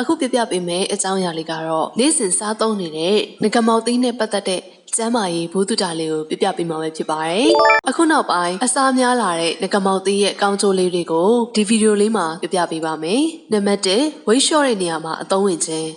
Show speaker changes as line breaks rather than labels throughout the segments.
အခုပြပြပေးမယ်အကြောင်းအရာလေးကတော့နေ့စဉ်စားသုံးနေတဲ့ငကမောက်သီးနဲ့ပတ်သက်တဲ့ကျမ်းမာရေးဘုဒ္ဓတာလေးကိုပြပြပေးမှာပဲဖြစ်ပါတယ်။အခုနောက်ပိုင်းအစားများလာတဲ့ငကမောက်သီးရဲ့ကောင်းကျိုးလေးတွေကိုဒီဗီဒီယိုလေးမှာပြပြပေးပါမယ်။နံပါတ်1ဝိတ်လျှော့တဲ့နေရာမှာအသုံးဝင်ခြင်း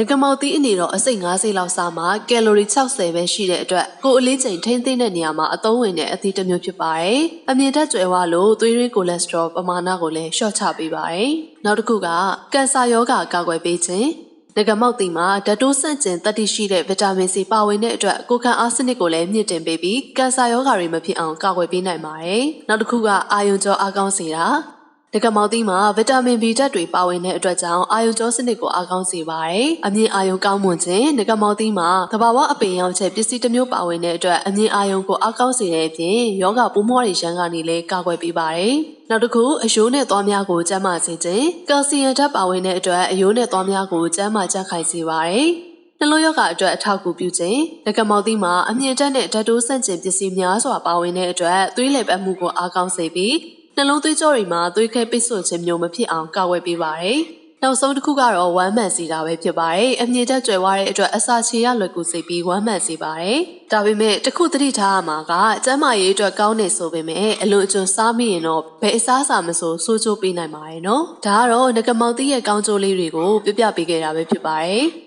ငကမောက်သီးအနေတော့အစိတ်50လောက်စားမှာကယ်လိုရီ60ပဲရှိတဲ့အတွက်ကိုယ်အလေးချိန်ထိန်းသိမ်းတဲ့နေရာမှာအသုံးဝင်တဲ့အသီးတစ်မျိုးဖြစ်ပါတယ်။အမြင့်တက်ကြွယ်ဝလို့သွေးရင်းကိုလက်စထရောပမာဏကိုလည်းလျှော့ချပေးပါတယ်။နောက်တစ်ခုကကင်ဆာရောဂါကာကွယ်ပေးခြင်းငကမောက်တီမှာဓာတ်တိုးဆန့်ကျင်တတိရှိတဲ့ဗီတာမင်စီပါဝင်တဲ့အတွက်ကိုယ်ခံအားစနစ်ကိုလည်းမြင့်တင်ပေးပြီးကင်ဆာရောဂါတွေမဖြစ်အောင်ကာကွယ်ပေးနိုင်ပါတယ်။နောက်တစ်ခုကအာယုံကြောအားကောင်းစေတာ ဒကမောက်သီးမှာဗီတာမင် B ဓာတ်တွေပါဝင်တဲ့အတွက်ကြောင့်အာယုံကြောစနစ်ကိုအားကောင်းစေပါတယ်။အမြင့်အာယုံကောင်းမွန်ခြင်းဒကမောက်သီးမှာသဘာဝအပင်ရောင်ချက်ပစ္စည်းတစ်မျိုးပါဝင်တဲ့အတွက်အမြင့်အာယုံကိုအားကောင်းစေတဲ့အပြင်ယောဂပိုးမွှားတွေရန်ကနေလည်းကာကွယ်ပေးပါတယ်။နောက်တစ်ခုအယိုးနဲ့သွားများကိုကျန်းမာစေခြင်းကယ်လ်ဆီယမ်ဓာတ်ပါဝင်တဲ့အတွက်အယိုးနဲ့သွားများကိုကျန်းမာကြခိုင်စေပါတယ်။နှလုံးရောဂါအတွက်အထောက်အကူပြုခြင်းလက်ကမောက်သီးမှာအမြင့်တက်တဲ့ဓာတ်တိုးဆန့်ကျင်ပစ္စည်းများစွာပါဝင်တဲ့အတွက်သွေးလည်ပတ်မှုကိုအားကောင်းစေပြီး နှလုံးသွေးကြောတွေမှာသွေးခဲပိတ်ဆို့ခြင်းမျိုးမဖြစ်အောင်ကာကွယ်ပေးပါတယ်။နောက်ဆုံးတစ်ခုကတော့ဝမ်းမှန်စီတာပဲဖြစ်ပါတယ်။အမြင့်တက်ကြွယ်ဝတဲ့အတွက်အစာချေရလွယ်ကူစေပြီးဝမ်းမှန်စေပါတယ်။ဒါပေမဲ့တစ်ခုသတိထားရမှာကကျန်းမာရေးအတွက်ကောင်းနေဆိုပေမဲ့အလွန်အကျွံစားမိရင်တော့ဘယ်အစားအစာမဆိုဆိုးချိုးပေးနိုင်ပါတယ်နော်။ဒါကတော့ငကမောက်သီးရဲ့ကောင်းကျိုးလေးတွေကိုပြပြပေးခဲ့တာပဲဖြစ်ပါတယ်။